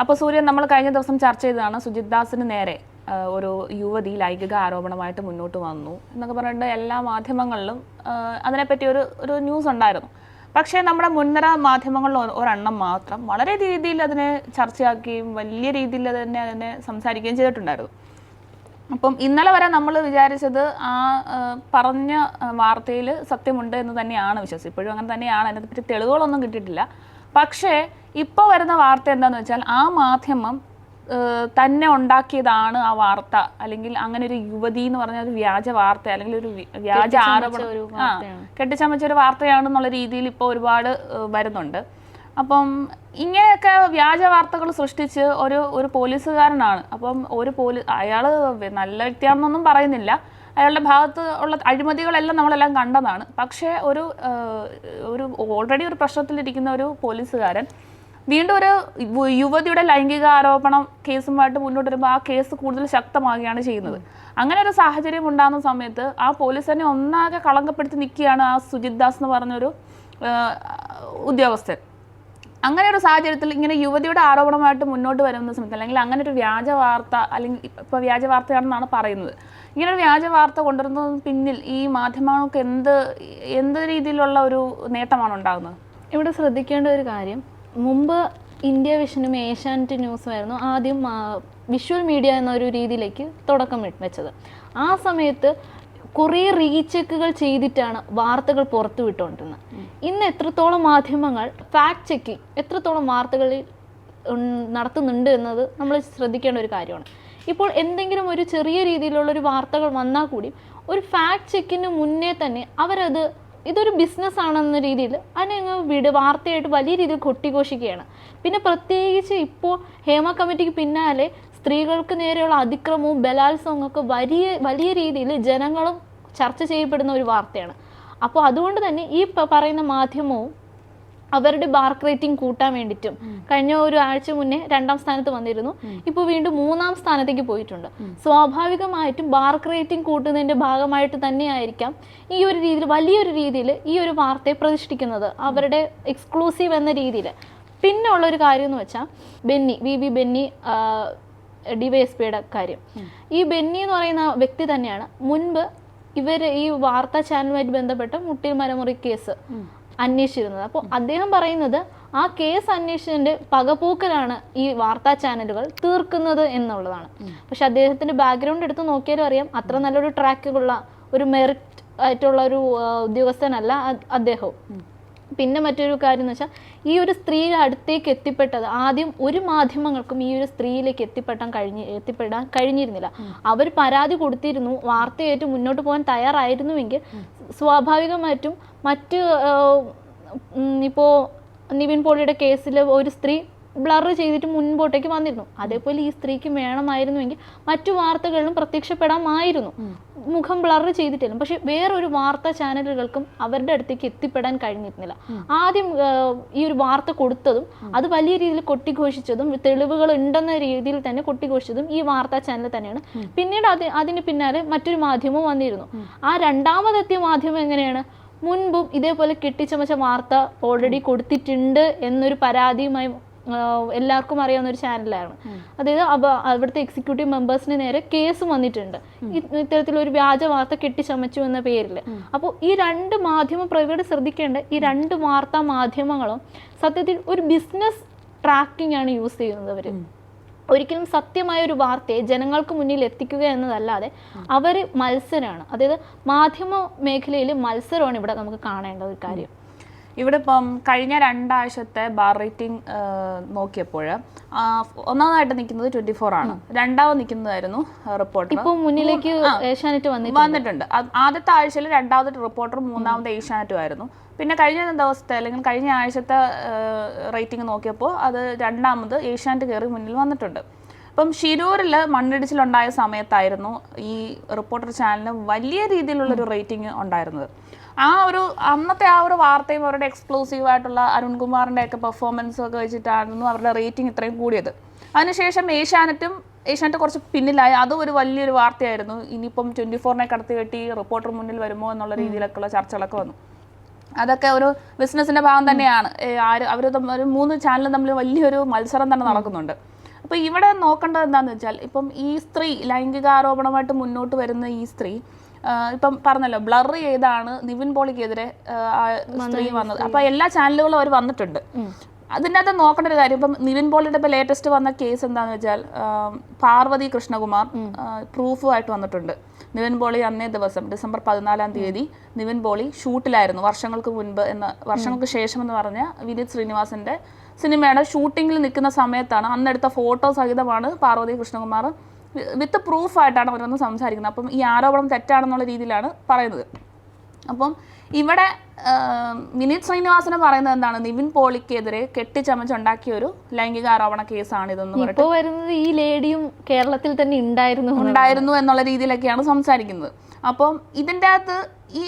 അപ്പോൾ സൂര്യൻ നമ്മൾ കഴിഞ്ഞ ദിവസം ചർച്ച ചെയ്തതാണ് സുജിത് ദാസിന് നേരെ ഒരു യുവതി ലൈംഗിക ആരോപണമായിട്ട് മുന്നോട്ട് വന്നു എന്നൊക്കെ പറഞ്ഞിട്ട് എല്ലാ മാധ്യമങ്ങളിലും അതിനെപ്പറ്റി ഒരു ഒരു ന്യൂസ് ഉണ്ടായിരുന്നു. പക്ഷേ നമ്മുടെ മുൻനിര മാധ്യമങ്ങളിൽ ഒരെണ്ണം മാത്രം വളരെ രീതിയിൽ അതിനെ ചർച്ചയാക്കുകയും വലിയ രീതിയിൽ തന്നെ അതിനെ സംസാരിക്കുകയും ചെയ്തിട്ടുണ്ടായിരുന്നു. അപ്പം ഇന്നലെ വരെ നമ്മൾ വിചാരിച്ചത് ആ പറഞ്ഞ വാർത്തയിൽ സത്യമുണ്ട് എന്ന് തന്നെയാണ് വിശ്വസിച്ചത് ഇപ്പോഴും അങ്ങനെ തന്നെയാണ്. അതിനെപ്പറ്റി തെളിവുകളൊന്നും കിട്ടിയിട്ടില്ല. പക്ഷേ ഇപ്പോൾ വരുന്ന വാർത്ത എന്താണെന്ന് വെച്ചാൽ ആ മാധ്യമം തന്നെ ഉണ്ടാക്കിയതാണ് ആ വാർത്ത. അല്ലെങ്കിൽ അങ്ങനെ ഒരു യുവതി എന്ന് പറഞ്ഞ ഒരു വ്യാജ വാർത്ത അല്ലെങ്കിൽ ഒരു വ്യാജ ആരോപണം. ഒരു ആ കെട്ടിച്ചമച്ച ഒരു വാർത്തയാണെന്നുള്ള രീതിയിൽ ഇപ്പോൾ ഒരുപാട് വരുന്നുണ്ട്. അപ്പം ഇങ്ങനെയൊക്കെ വ്യാജ വാർത്തകൾ സൃഷ്ടിച്ച് ഒരു ഒരു പോലീസുകാരനാണ്. അപ്പം ഒരു പോലീസ് അയാൾ നല്ല വ്യക്തിയാണെന്നൊന്നും പറയുന്നില്ല. അയാളുടെ ഭാഗത്ത് ഉള്ള അഴിമതികളെല്ലാം നമ്മളെല്ലാം കണ്ടതാണ്. പക്ഷേ ഒരു ഒരു ഓൾറെഡി ഒരു പ്രശ്നത്തിലിരിക്കുന്ന ഒരു പോലീസുകാരൻ വീണ്ടും ഒരു യുവതിയുടെ ലൈംഗിക ആരോപണം കേസുമായിട്ട് മുന്നോട്ട് വരുമ്പോൾ ആ കേസ് കൂടുതൽ ശക്തമാകുകയാണ് ചെയ്യുന്നത്. അങ്ങനെ ഒരു സാഹചര്യം ഉണ്ടാകുന്ന സമയത്ത് ആ പോലീസ് തന്നെ ഒന്നാകെ കളങ്കപ്പെടുത്തി നിൽക്കുകയാണ് ആ സുജിത് ദാസ് എന്ന് പറഞ്ഞൊരു ഉദ്യോഗസ്ഥൻ. അങ്ങനെ ഒരു സാഹചര്യത്തിൽ ഇങ്ങനെ യുവതിയുടെ ആരോപണമായിട്ട് മുന്നോട്ട് വരുന്ന സമയത്ത് അല്ലെങ്കിൽ അങ്ങനെ ഒരു വ്യാജ വാർത്ത അല്ലെങ്കിൽ ഇപ്പോൾ വ്യാജ വാർത്തയാണെന്നാണ് പറയുന്നത്. ഇങ്ങനെ ഒരു വ്യാജ വാർത്ത കൊണ്ടുവരുന്നതിന് പിന്നിൽ ഈ മാധ്യമങ്ങൾക്ക് എന്ത് എന്ത് രീതിയിലുള്ള ഒരു നേട്ടമാണ് ഉണ്ടാകുന്നത്? ഇവിടെ ശ്രദ്ധിക്കേണ്ട ഒരു കാര്യം. മുമ്പ് ഇന്ത്യ വിഷനും ഏഷ്യാനെറ്റ് ന്യൂസും ആയിരുന്നു ആദ്യം വിഷ്വൽ മീഡിയ എന്നൊരു രീതിയിലേക്ക് തുടക്കം വെച്ചത്. ആ സമയത്ത് കുറേ റീചെക്കുകൾ ചെയ്തിട്ടാണ് വാർത്തകൾ പുറത്തു വിട്ടുകൊണ്ടിരുന്നത് ഇന്ന് എത്രത്തോളം മാധ്യമങ്ങൾ ഫാക്ട് ചെക്കിങ് എത്രത്തോളം വാർത്തകളിൽ നടത്തുന്നുണ്ട് എന്നത് നമ്മൾ ശ്രദ്ധിക്കേണ്ട ഒരു കാര്യമാണ്. ഇപ്പോൾ എന്തെങ്കിലും ഒരു ചെറിയ രീതിയിലുള്ള ഒരു വാർത്തകൾ വന്നാൽ കൂടി ഒരു ഫാക്ട് ചെക്കിന് മുന്നേ തന്നെ അവരത് ഇതൊരു ബിസിനസ് ആണെന്ന രീതിയിൽ അതിനെ അങ്ങ് വിട് വാർത്തയായിട്ട് വലിയ രീതിയിൽ കൊട്ടിഘോഷിക്കുകയാണ്. പിന്നെ പ്രത്യേകിച്ച് ഇപ്പോൾ ഹേമ കമ്മിറ്റിക്ക് പിന്നാലെ സ്ത്രീകൾക്ക് നേരെയുള്ള അതിക്രമവും ബലാത്സവവും ഒക്കെ വലിയ വലിയ രീതിയിൽ ജനങ്ങളും ചർച്ച ചെയ്യപ്പെടുന്ന ഒരു വാർത്തയാണ്. അപ്പോൾ അതുകൊണ്ട് തന്നെ ഈ പറയുന്ന മാധ്യമവും അവരുടെ ബാർക്ക് റേറ്റിംഗ് കൂട്ടാൻ വേണ്ടിയിട്ടും കഴിഞ്ഞ ഒരു ആഴ്ച മുന്നേ രണ്ടാം സ്ഥാനത്ത് വന്നിരുന്നു. ഇപ്പൊ വീണ്ടും മൂന്നാം സ്ഥാനത്തേക്ക് പോയിട്ടുണ്ട്. സ്വാഭാവികമായിട്ടും ബാർക്ക് റേറ്റിംഗ് കൂട്ടുന്നതിന്റെ ഭാഗമായിട്ട് തന്നെയായിരിക്കാം ഈ ഒരു രീതിയിൽ വലിയൊരു രീതിയിൽ ഈ ഒരു വാർത്തയെ പ്രതിഷ്ഠിക്കുന്നത് അവരുടെ എക്സ്ക്ലൂസീവ് എന്ന രീതിയിൽ. പിന്നെ ഉള്ള ഒരു കാര്യം എന്ന് വെച്ചാൽ ബെന്നി വി വി ബെന്നി ഡിവൈഎസ്പിയുടെ കാര്യം. ഈ ബെന്നി എന്ന് പറയുന്ന വ്യക്തി തന്നെയാണ് മുൻപ് ഇവർ ഈ വാർത്താ ചാനലുമായിട്ട് ബന്ധപ്പെട്ട മുട്ടിൽ മരമുറി കേസ് അന്വേഷിച്ചിരുന്നത്. അപ്പോൾ അദ്ദേഹം പറയുന്നത് ആ കേസ് അന്വേഷിച്ചതിന്റെ പകപോക്കലാണ് ഈ വാർത്താ ചാനലുകൾ തീർക്കുന്നത് എന്നുള്ളതാണ്. പക്ഷെ അദ്ദേഹത്തിന്റെ ബാക്ക്ഗ്രൗണ്ട് എടുത്ത് നോക്കിയാലും അറിയാം അത്ര നല്ലൊരു ട്രാക്കുള്ള ഒരു മെറിറ്റ് ആയിട്ടുള്ള ഒരു ഉദ്യോഗസ്ഥനല്ല അദ്ദേഹവും. പിന്നെ മറ്റൊരു കാര്യം എന്ന് വെച്ചാൽ ഈ ഒരു സ്ത്രീയുടെ അടുത്തേക്ക് എത്തിപ്പെട്ടത് ആദ്യം ഒരു മാധ്യമങ്ങൾക്കും ഈ ഒരു സ്ത്രീയിലേക്ക് എത്തിപ്പെട്ടാൻ കഴിഞ്ഞ് എത്തിപ്പെടാൻ കഴിഞ്ഞിരുന്നില്ല. അവർ പരാതി കൊടുത്തിരുന്നു വാർത്തയായിട്ട് മുന്നോട്ട് പോകാൻ തയ്യാറായിരുന്നുവെങ്കിൽ സ്വാഭാവികമായിട്ടും മറ്റ് ഇപ്പോൾ നിവിൻ പോളിയുടെ കേസിൽ ഒരു സ്ത്രീ ബ്ലർ ചെയ്തിട്ട് മുൻപോട്ടേക്ക് വന്നിരുന്നു. അതേപോലെ ഈ സ്ത്രീക്ക് വേണമായിരുന്നുവെങ്കിൽ മറ്റു വാർത്തകളിലും പ്രത്യക്ഷപ്പെടാമായിരുന്നു. മുഖം ബ്ലർ ചെയ്തിട്ടില്ല പക്ഷെ വേറൊരു വാർത്താ ചാനലുകൾക്കും അവരുടെ അടുത്തേക്ക് എത്തിപ്പെടാൻ കഴിഞ്ഞിരുന്നില്ല. ആദ്യം ഈ ഒരു വാർത്ത കൊടുത്തതും അത് വലിയ രീതിയിൽ കൊട്ടിഘോഷിച്ചതും തെളിവുകൾ ഉണ്ടെന്ന രീതിയിൽ തന്നെ കൊട്ടിഘോഷിച്ചതും ഈ വാർത്താ ചാനൽ തന്നെയാണ്. പിന്നീട് അത് അതിന് പിന്നാലെ മറ്റൊരു മാധ്യമം വന്നിരുന്നു. ആ രണ്ടാമതെത്തിയ മാധ്യമം എങ്ങനെയാണ്? മുൻപും ഇതേപോലെ കെട്ടിച്ചമച്ച വാർത്ത ഓൾറെഡി കൊടുത്തിട്ടുണ്ട് എന്നൊരു പരാതിയുമായി എല്ലാവർക്കും അറിയാവുന്ന ഒരു ചാനലാണ്. അതായത് അവ അവിടുത്തെ എക്സിക്യൂട്ടീവ് മെമ്പേഴ്സിന് നേരെ കേസ് വന്നിട്ടുണ്ട്. ഇത്തരത്തിലൊരു വ്യാജ വാർത്ത കെട്ടിച്ചമച്ചു എന്ന പേരിൽ അപ്പോൾ ഈ രണ്ട് മാധ്യമ പ്രവീട് ശ്രദ്ധിക്കേണ്ട ഈ രണ്ട് വാർത്താ മാധ്യമങ്ങളും സത്യത്തിൽ ഒരു ബിസിനസ് ട്രാക്കിംഗ് ആണ് യൂസ് ചെയ്യുന്നത് അവർ ഒരിക്കലും സത്യമായ ഒരു വാർത്തയെ ജനങ്ങൾക്ക് മുന്നിൽ എത്തിക്കുക എന്നതല്ലാതെ അവർ മത്സരമാണ് അതായത് മാധ്യമ മേഖലയിൽ മത്സരമാണ് ഇവിടെ നമുക്ക് കാണേണ്ട ഒരു കാര്യം. ഇവിടെ ഇപ്പം കഴിഞ്ഞ രണ്ടാഴ്ചത്തെ ബാർ റേറ്റിംഗ് നോക്കിയപ്പോൾ ഒന്നാമതായിട്ട് നിൽക്കുന്നത് ട്വന്റി ഫോർ ആണ് രണ്ടാമത് നിൽക്കുന്നതായിരുന്നു റിപ്പോർട്ടർ ഇപ്പോൾ മുന്നിലേക്ക് ഏഷ്യാനെറ്റ് വന്നിട്ട് വന്നിട്ടുണ്ട്. ആദ്യത്തെ ആഴ്ചയിൽ രണ്ടാമത്തെ റിപ്പോർട്ടർ മൂന്നാമത്തെ ഏഷ്യാനെറ്റും ആയിരുന്നു. പിന്നെ കഴിഞ്ഞ ദിവസത്തെ അല്ലെങ്കിൽ കഴിഞ്ഞ ആഴ്ചത്തെ റേറ്റിംഗ് നോക്കിയപ്പോൾ അത് രണ്ടാമത് ഏഷ്യാനെറ്റ് കയറി മുന്നിൽ വന്നിട്ടുണ്ട്. അപ്പം ഷിരൂരിൽ മണ്ണിടിച്ചിലുണ്ടായ സമയത്തായിരുന്നു ഈ റിപ്പോർട്ടർ ചാനലിന് വലിയ രീതിയിലുള്ളൊരു റേറ്റിംഗ് ഉണ്ടായിരുന്നത്. ആ ഒരു അന്നത്തെ ആ ഒരു വാർത്തയും അവരുടെ എക്സ്ക്ലൂസീവ് ആയിട്ടുള്ള അരുൺകുമാറിന്റെ ഒക്കെ പെർഫോമൻസും ഒക്കെ വെച്ചിട്ടായിരുന്നു അവരുടെ റേറ്റിംഗ് ഇത്രയും കൂടിയത്. അതിനുശേഷം ഏഷ്യാനെറ്റും ഏഷ്യാനെറ്റ് കുറച്ച് പിന്നിലായി. അതും ഒരു വലിയൊരു വാർത്തയായിരുന്നു. ഇനിയിപ്പം ട്വന്റി ഫോറിനെ കടത്തി വെട്ടി റിപ്പോർട്ടർ മുന്നിൽ വരുമോ എന്നുള്ള രീതിയിലൊക്കെയുള്ള ചർച്ചകളൊക്കെ വന്നു. അതൊക്കെ ഒരു ബിസിനസിന്റെ ഭാഗം തന്നെയാണ്. ആര് അവർ ഒരു മൂന്ന് ചാനലും തമ്മിൽ വലിയൊരു മത്സരം തന്നെ നടക്കുന്നുണ്ട്. അപ്പോൾ ഇവിടെ നോക്കേണ്ടത് എന്താണെന്ന് വെച്ചാൽ ഇപ്പം ഈ സ്ത്രീ ലൈംഗിക ആരോപണമായിട്ട് മുന്നോട്ട് വരുന്ന ഈ സ്ത്രീ ഇപ്പം പറഞ്ഞല്ലോ ബ്ലർ ചെയ്താണ് നിവിൻ പോളിക്കെതിരെ സ്ത്രീ വന്നത് അപ്പോൾ എല്ലാ ചാനലുകളും അവർ വന്നിട്ടുണ്ട്. അതിനകത്ത് നോക്കേണ്ട ഒരു കാര്യം. ഇപ്പം നിവിൻ പോളിയുടെ ഇപ്പോൾ ലേറ്റസ്റ്റ് വന്ന കേസ് എന്താണെന്ന് വെച്ചാൽ പാർവതി കൃഷ്ണകുമാർ പ്രൂഫുമായിട്ട് വന്നിട്ടുണ്ട്. നിവിൻ പോളി അന്നേ ദിവസം ഡിസംബർ പതിനാലാം തീയതി നിവിൻ പോളി ഷൂട്ടിലായിരുന്നു. വർഷങ്ങൾക്ക് മുൻപ് എന്ന വർഷങ്ങൾക്ക് ശേഷം എന്ന് പറഞ്ഞ വിനീത് ശ്രീനിവാസന്റെ സിനിമയുടെ ഷൂട്ടിങ്ങിൽ നിൽക്കുന്ന സമയത്താണ് അന്നെടുത്ത ഫോട്ടോ സഹിതമാണ് പാർവതി കൃഷ്ണകുമാർ വിത്ത് പ്രൂഫായിട്ടാണ് അവർ വന്ന് സംസാരിക്കുന്നത്. അപ്പം ഈ ആരോപണം തെറ്റാണെന്നുള്ള രീതിയിലാണ് പറയുന്നത്. അപ്പം ഇവിടെ വിനീത് ശ്രീനിവാസന് പറയുന്നത് എന്താണ്? നിവിൻ പോളിക്കെതിരെ കെട്ടിച്ചമച്ചുണ്ടാക്കിയ ഒരു ലൈംഗിക ആരോപണ കേസാണ് ഇതെന്ന് പറഞ്ഞിട്ട്. വരുന്നത് ഈ ലേഡിയും കേരളത്തിൽ തന്നെ ഉണ്ടായിരുന്നു ഉണ്ടായിരുന്നു എന്നുള്ള രീതിയിലൊക്കെയാണ് സംസാരിക്കുന്നത്. അപ്പം ഇതിന്റെ അകത്ത് ഈ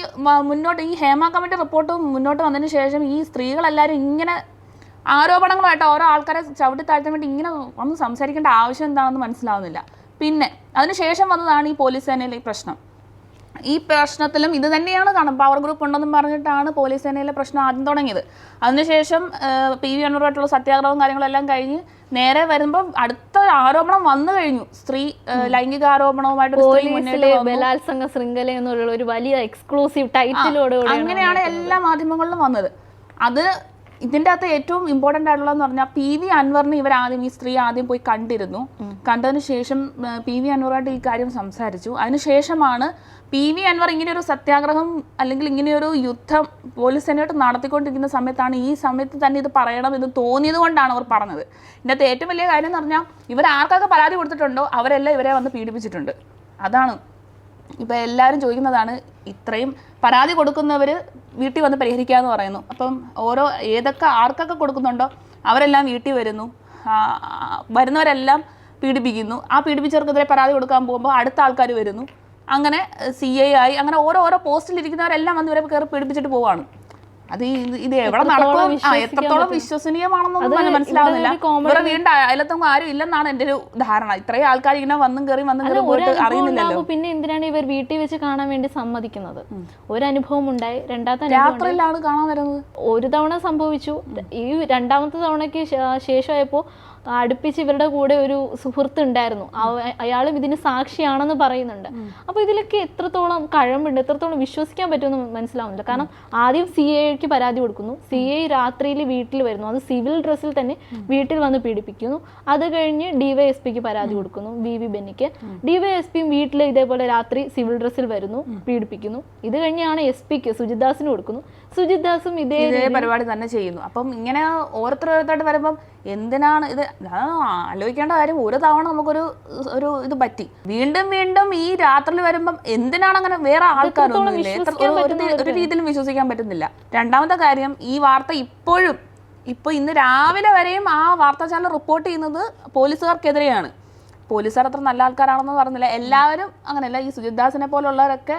മുന്നോട്ട് ഈ ഹേമ കമ്മിറ്റി റിപ്പോർട്ട് മുന്നോട്ട് വന്നതിന് ശേഷം ഈ സ്ത്രീകളെല്ലാവരും ഇങ്ങനെ ആരോപണങ്ങളായിട്ട് ഓരോ ആൾക്കാരെ ചവിട്ടി താഴ്ത്താൻ വേണ്ടി ഇങ്ങനെ വന്ന് സംസാരിക്കേണ്ട ആവശ്യം എന്താണെന്ന് മനസ്സിലാവുന്നില്ല. പിന്നെ അതിനുശേഷം വന്നതാണ് ഈ പോലീസ് സേനയിലെ ഈ പ്രശ്നം. ഈ പ്രശ്നത്തിലും ഇത് തന്നെയാണ് കാണും. പവർ ഗ്രൂപ്പ് ഉണ്ടെന്നും പറഞ്ഞിട്ടാണ് പോലീസ് സേനയിലെ പ്രശ്നം ആദ്യം തുടങ്ങിയത്. അതിനുശേഷം പി വി അണ്ണൂറായിട്ടുള്ള സത്യാഗ്രഹവും കാര്യങ്ങളെല്ലാം കഴിഞ്ഞ് നേരെ വരുമ്പോൾ അടുത്ത ആരോപണം വന്നു കഴിഞ്ഞു. സ്ത്രീ ലൈംഗിക ആരോപണവുമായിട്ട്. ബലാത്സംഗ ശൃംഖല എന്നുള്ള ഒരു വലിയ എക്സ്ക്ലൂസീവ് ടൈറ്റിലോട് അങ്ങനെയാണ് എല്ലാ മാധ്യമങ്ങളിലും വന്നത്. അത് ഇതിന്റെ അകത്ത് ഏറ്റവും ഇമ്പോർട്ടന്റ് ആയിട്ടുള്ളതെന്ന് പറഞ്ഞാൽ പി വി അൻവറിനെ ഇവർ ആദ്യം ഈ സ്ത്രീ ആദ്യം പോയി കണ്ടിരുന്നു. കണ്ടതിന് ശേഷം പി വി അൻവറായിട്ട് ഈ കാര്യം സംസാരിച്ചു. അതിനുശേഷമാണ് പി വി അൻവർ ഇങ്ങനെയൊരു സത്യാഗ്രഹം അല്ലെങ്കിൽ ഇങ്ങനെയൊരു യുദ്ധം പോലീസ് സേനയായിട്ട് നടത്തിക്കൊണ്ടിരിക്കുന്ന സമയത്താണ് ഈ സമയത്ത് തന്നെ ഇത് പറയണം എന്ന് തോന്നിയത് കൊണ്ടാണ് അവർ പറഞ്ഞത്. ഇതിന്റെ അകത്ത് ഏറ്റവും വലിയ കാര്യം എന്ന് പറഞ്ഞാൽ ഇവർ ആർക്കൊക്കെ പരാതി കൊടുത്തിട്ടുണ്ടോ? അവരെല്ലാം ഇവരെ വന്ന് പീഡിപ്പിച്ചിട്ടുണ്ട്. അതാണ് ഇപ്പം എല്ലാവരും ചോദിക്കുന്നതാണ് ഇത്രയും പരാതി കൊടുക്കുന്നവർ വീട്ടിൽ വന്ന് പരിഹരിക്കാന്ന് പറയുന്നു. അപ്പം ഓരോ ഏതൊക്കെ ആർക്കൊക്കെ കൊടുക്കുന്നുണ്ടോ അവരെല്ലാം വീട്ടിൽ വരുന്നു. വരുന്നവരെല്ലാം പീഡിപ്പിക്കുന്നു. ആ പീഡിപ്പിച്ചവർക്കെതിരെ പരാതി കൊടുക്കാൻ പോകുമ്പോൾ അടുത്ത ആൾക്കാർ വരുന്നു. അങ്ങനെ സി ഐ ആയി അങ്ങനെ ഓരോ ഓരോ പോസ്റ്റിലിരിക്കുന്നവരെല്ലാം വന്ന് ഇവരെ കയറി പീഡിപ്പിച്ചിട്ട് പോവാണ്. അത് ഇത് എവിടെ നടക്കും? എത്രത്തോളം വിശ്വസനീയമാണെന്നൊന്നും മനസ്സിലാവുന്നില്ല. ഇവിടെ വീണ്ടും അയലത്തൊന്നും ആരും ഇല്ലെന്നാണ് എന്റെ ഒരു ധാരണ. ഇത്രയും ആൾക്കാർ ഇങ്ങനെ വന്നും കയറി വന്നും കയറി പോയിട്ട് അറിയുന്നില്ലല്ലോ. പിന്നെ എന്തിനാണ് ഇവർ വീട്ടിൽ വെച്ച് കാണാൻ വേണ്ടി സമ്മതിക്കുന്നത്? ഒരു അനുഭവം ഉണ്ടായി രണ്ടാമത്തെ രാത്രിയിലാണ് കാണാൻ വരുന്നത്? ഒരു തവണ സംഭവിച്ചു. ഈ രണ്ടാമത്തെ തവണയ്ക്ക് ശേഷമായപ്പോ അടുപ്പിച്ച് ഇവരുടെ കൂടെ ഒരു സുഹൃത്ത് ഉണ്ടായിരുന്നു. അയാളും ഇതിന് സാക്ഷിയാണെന്ന് പറയുന്നുണ്ട്. അപ്പോൾ ഇതിലൊക്കെ എത്രത്തോളം കഴമ്പുണ്ട് എത്രത്തോളം വിശ്വസിക്കാൻ പറ്റുമെന്ന് മനസ്സിലാവുന്നില്ല. കാരണം ആദ്യം സി എക്ക് പരാതി കൊടുക്കുന്നു. സി ഐ രാത്രിയിൽ വീട്ടിൽ വരുന്നു. അത് സിവിൽ ഡ്രസ്സിൽ തന്നെ വീട്ടിൽ വന്ന് പീഡിപ്പിക്കുന്നു. അത് കഴിഞ്ഞ് ഡിവൈഎസ്പിക്ക് പരാതി കൊടുക്കുന്നു. V V ബെന്നിക്ക്. ഡിവൈഎസ്പിയും വീട്ടിൽ ഇതേപോലെ രാത്രി സിവിൽ ഡ്രസ്സിൽ വരുന്നു പീഡിപ്പിക്കുന്നു. ഇത് കഴിഞ്ഞാണ് എസ് പിക്ക് സുജിത്ദാസിന് കൊടുക്കുന്നു. സുജിദാസും ഇതേ പരിപാടി തന്നെ ചെയ്യുന്നു. അപ്പം ഇങ്ങനെ ഓരോരുത്തരോരുത്തരായിട്ട് വരുമ്പം എന്തിനാണ് ഇത് ആലോചിക്കേണ്ട കാര്യം. ഒരു തവണ നമുക്കൊരു ഒരു ഇത് പറ്റി. വീണ്ടും വീണ്ടും ഈ രാത്രിയിൽ വരുമ്പം എന്തിനാണ് അങ്ങനെ വേറെ ആൾക്കാരൊന്നും ഒരു രീതിയിലും വിശ്വസിക്കാൻ പറ്റുന്നില്ല. രണ്ടാമത്തെ കാര്യം ഈ വാർത്ത ഇപ്പോഴും ഇപ്പൊ ഇന്ന് രാവിലെ വരെയും ആ വാർത്താ ചാനൽ റിപ്പോർട്ട് ചെയ്യുന്നത് പോലീസുകാർക്കെതിരെയാണ്. പോലീസുകാർ അത്ര നല്ല ആൾക്കാരാണെന്ന് പറഞ്ഞില്ല. എല്ലാവരും അങ്ങനെയല്ല. ഈ സുജിത് ദാസിനെ പോലുള്ളവരൊക്കെ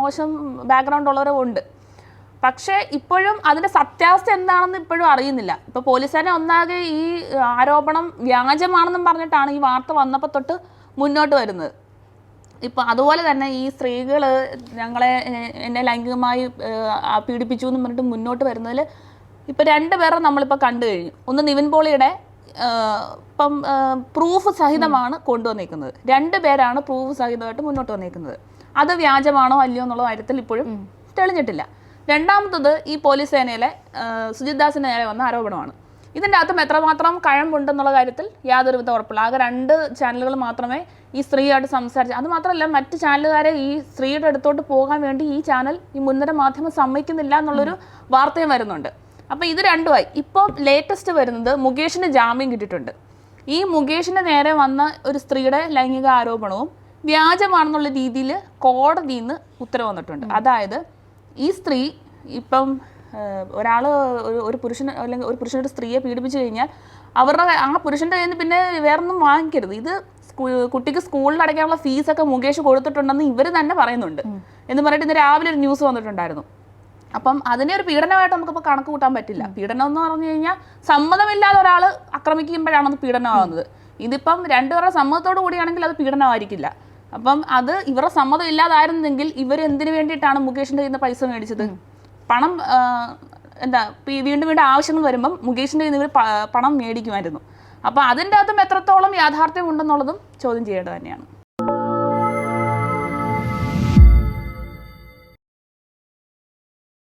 മോശം ബാക്ക്ഗ്രൗണ്ട് ഉള്ളവരും ഉണ്ട്. പക്ഷേ ഇപ്പോഴും അതിന്റെ സത്യാവസ്ഥ എന്താണെന്ന് ഇപ്പോഴും അറിയുന്നില്ല. ഇപ്പൊ പോലീസുകാരെ ഒന്നാകെ ഈ ആരോപണം വ്യാജമാണെന്നും പറഞ്ഞിട്ടാണ് ഈ വാർത്ത വന്നപ്പോൾ തൊട്ട് മുന്നോട്ട് വരുന്നത്. ഇപ്പം അതുപോലെ തന്നെ ഈ സ്ത്രീകൾ ഞങ്ങളെ എന്നെ ലൈംഗികമായി പീഡിപ്പിച്ചു എന്ന് പറഞ്ഞിട്ട് മുന്നോട്ട് വരുന്നതിൽ ഇപ്പം രണ്ട് പേരെ നമ്മളിപ്പോൾ കണ്ടു കഴിഞ്ഞു. ഒന്ന് നിവിൻ പോളിയുടെ ഇപ്പം പ്രൂഫ് സഹിതമാണ് കൊണ്ടുവന്നേക്കുന്നത്. രണ്ട് പേരാണ് പ്രൂഫ് സഹിതമായിട്ട് മുന്നോട്ട് വന്നേക്കുന്നത്. അത് വ്യാജമാണോ അല്ലയോ എന്നുള്ള കാര്യത്തിൽ ഇപ്പോഴും തെളിഞ്ഞിട്ടില്ല. രണ്ടാമത്തത് ഈ പോലീസ് സേനയിലെ സുജിത് ദാസിന്റെ നേരെ വന്ന ആരോപണമാണ്. ഇതിന്റെ അകത്തും എത്രമാത്രം കഴമ്പുണ്ടെന്നുള്ള കാര്യത്തിൽ യാതൊരുവിധ ഉറപ്പില്ല. ആകെ രണ്ട് ചാനലുകൾ മാത്രമേ ഈ സ്ത്രീയായിട്ട് സംസാരിച്ച് അത് മാത്രമല്ല മറ്റ് ചാനലുകാരെ ഈ സ്ത്രീയുടെ അടുത്തോട്ട് പോകാൻ വേണ്ടി ഈ ചാനൽ ഈ മുൻനിര മാധ്യമം സമ്മതിക്കുന്നില്ല എന്നുള്ളൊരു വാർത്തയും വരുന്നുണ്ട്. അപ്പോൾ ഇത് രണ്ടുമായി. ഇപ്പോൾ ലേറ്റസ്റ്റ് വരുന്നത് മുകേഷിന് ജാമ്യം കിട്ടിയിട്ടുണ്ട്. ഈ മുകേഷിന് നേരെ വന്ന ഒരു സ്ത്രീയുടെ ലൈംഗിക ആരോപണവും വ്യാജമാണെന്നുള്ള രീതിയിൽ കോടതിയിൽ നിന്ന് ഉത്തരവ് വന്നിട്ടുണ്ട്. അതായത് ഈ സ്ത്രീ ഇപ്പം ഒരാൾ ഒരു ഒരു പുരുഷൻ അല്ലെങ്കിൽ ഒരു പുരുഷനൊരു സ്ത്രീയെ പീഡിപ്പിച്ചു കഴിഞ്ഞാൽ അവരുടെ ആ പുരുഷന്റെ കയ്യിൽ നിന്ന് പിന്നെ വേറൊന്നും വാങ്ങിക്കരുത്. ഇത് കുട്ടിക്ക് സ്കൂളിൽ അടയ്ക്കാനുള്ള ഫീസൊക്കെ മുകേഷ് കൊടുത്തിട്ടുണ്ടെന്ന് ഇവർ തന്നെ പറയുന്നുണ്ട്. എന്ന് പറഞ്ഞിട്ട് ഇന്ന് രാവിലെ ഒരു ന്യൂസ് വന്നിട്ടുണ്ടായിരുന്നു. അപ്പം അതിനെ ഒരു പീഡനമായിട്ട് നമുക്കിപ്പോൾ കണക്ക് കൂട്ടാൻ പറ്റില്ല. പീഡനം എന്ന് പറഞ്ഞു കഴിഞ്ഞാൽ സമ്മതമില്ലാതെ ഒരാൾ ആക്രമിക്കുമ്പോഴാണ് അത് പീഡനമാകുന്നത്. ഇതിപ്പം രണ്ടുപേരുടെ സമ്മതത്തോടു കൂടിയാണെങ്കിൽ അത് പീഡനമായിരിക്കില്ല. അപ്പം അത് ഇവരുടെ സമ്മതം ഇല്ലാതായിരുന്നെങ്കിൽ ഇവർ എന്തിനു വേണ്ടിയിട്ടാണ് മുകേഷിന്റെ കയ്യിൽ നിന്ന് പൈസ മേടിച്ചത്? പണം എന്താ വീണ്ടും വീണ്ടും ആവശ്യങ്ങൾ വരുമ്പം മുകേഷിന്റെ കയ്യിൽ നിന്ന് ഇവർ പണം മേടിക്കുമായിരുന്നു. അപ്പോൾ അതിന്റെ അകത്തും എത്രത്തോളം യാഥാർത്ഥ്യം ഉണ്ടെന്നുള്ളതും ചോദ്യം ചെയ്യേണ്ടത് തന്നെയാണ്.